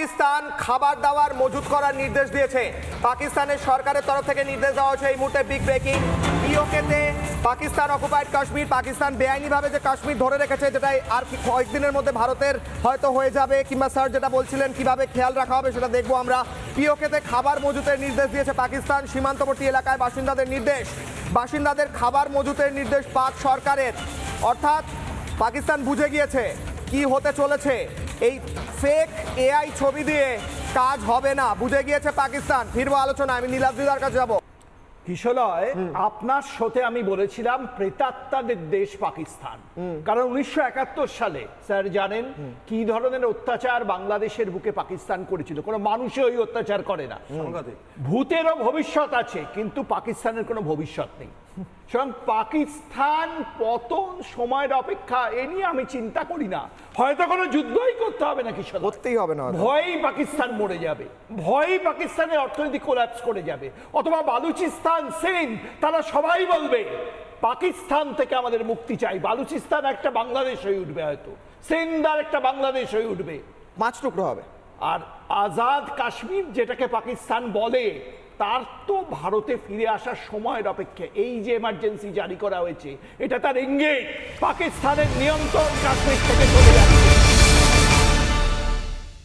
পাকিস্তান খাবার দাবার মজুত করার নির্দেশ দিয়েছে। পাকিস্তানের সরকারের তরফ থেকে নির্দেশ দেওয়া হয়েছে এই মুহূর্তে বিগ ব্রেকিং পিওকেতে পাকিস্তান অকুপাইড কাশ্মীর। পাকিস্তান বেআইনিভাবে যে কাশ্মীর ধরে রেখেছে, যেটাই আর কয়েকদিনের মধ্যে ভারতের হয়তো হয়ে যাবে, কিংবা স্যার যেটা বলছিলেন, কীভাবে খেয়াল রাখা হবে সেটা দেখব আমরা। পিওকেতে খাবার মজুতের নির্দেশ দিয়েছে পাকিস্তান। সীমান্তবর্তী এলাকায় বাসিন্দাদের নির্দেশ। বাসিন্দাদের খাবার মজুতের নির্দেশ পাক সরকারের। অর্থাৎ পাকিস্তান বুঝে গিয়েছে। কি হতে চলেছে? এই ফেক এআই ছবি দিয়ে কাজ হবে না। বুঝে গিয়েছে পাকিস্তান। ফিরবো আলোচনা আমি নীলাদ্রিদার কাছে যাব। কিশলয় আপনার সাথে আমি বলেছিলাম প্রেতাত্মাদের দেশ পাকিস্তান। কারণ উনিশশো একাত্তর সালে স্যার জানেন কি ধরনের অত্যাচার বাংলাদেশের বুকে পাকিস্তান করেছিল। কোনো মানুষই ওই অত্যাচার করে না। ভূতেরও ভবিষ্যৎ আছে কিন্তু পাকিস্তানের কোনো ভবিষ্যৎ নেই। সুতরাং পাকিস্তান পতন সময়ের অপেক্ষা এ নিয়ে আমি চিন্তা করি না। হয়তো কোনো যুদ্ধই করতে হবে না কিশোর করতেই হবে না। ভয়েই পাকিস্তান মরে যাবে। ভয়েই পাকিস্তানের অর্থনীতি কোলাপস করে যাবে। অথবা বালুচিস্তান সিন তারা সবাই বলবে পাকিস্তান থেকে আমাদের মুক্তি চাই। বালুচিস্তান একটা বাংলাদেশ হয়ে উঠবে হয়তো। সিন্ধ আর একটা বাংলাদেশ হয়ে উঠবে। মাছ টুকরো হবে। আর আজাদ কাশ্মীর যেটাকে পাকিস্তান বলে তার তো ভারতে ফিরে আসার সময়ের অপেক্ষা এই যে এমার্জেন্সি জারি করা হয়েছে, এটা তার ইঙ্গিত পাকিস্তানের নিয়ন্ত্রণ কাশ্মীর থেকে চলে যাচ্ছে।